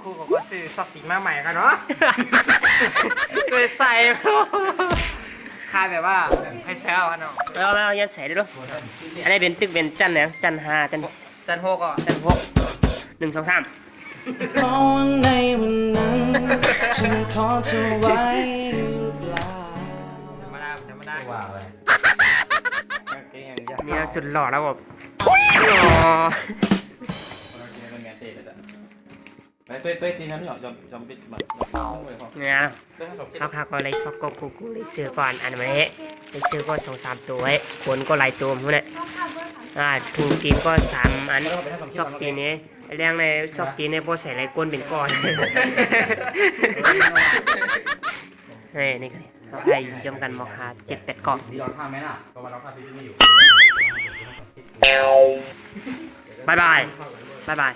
คู่กับก็ซื้อซอกติกมาใหม่กันเนาะตัวใส่คายแบบว่าให้แซวกันเนาะเอาเอายันใส่ด้วยอันนี้เป็นตึกเป็นจันเนี่ยจันห้าจันจันโฮก็จันหกหนึ่งสองสามเพราะในวันนั้นฉันขอเธอไว้หรือเปล่าธรรมดาธรรมดาว่าไปเก่งอย่างเงี้ยเนี่ยสุดหล่อแล้วผม ไปเป๊ะเป๊ะทีนั้นหยอดยอมยอมปิดแบบยอมเลยพอเนี่ยเป๊ะผสมเขาเขาก็เลยชอบก็กูกูเลยซื้อก่อนอันนี้เลยซื้อก็สองสามตัวไว้คนก็หลายตัวพวกนี้อ่าถุงกินก็สามอันชอบตีนนี้เรื่องในชอบตีนในพอใส่ไรก้นเป็นก้อนเฮ้ยนี่ก็เขาให้ยอมกันมอคาเจ็ดแปดกล่องดีร้อนข้ามไหมล่ะเพราะว่าเราข้ามที่นี่อยู่บายบายบายบาย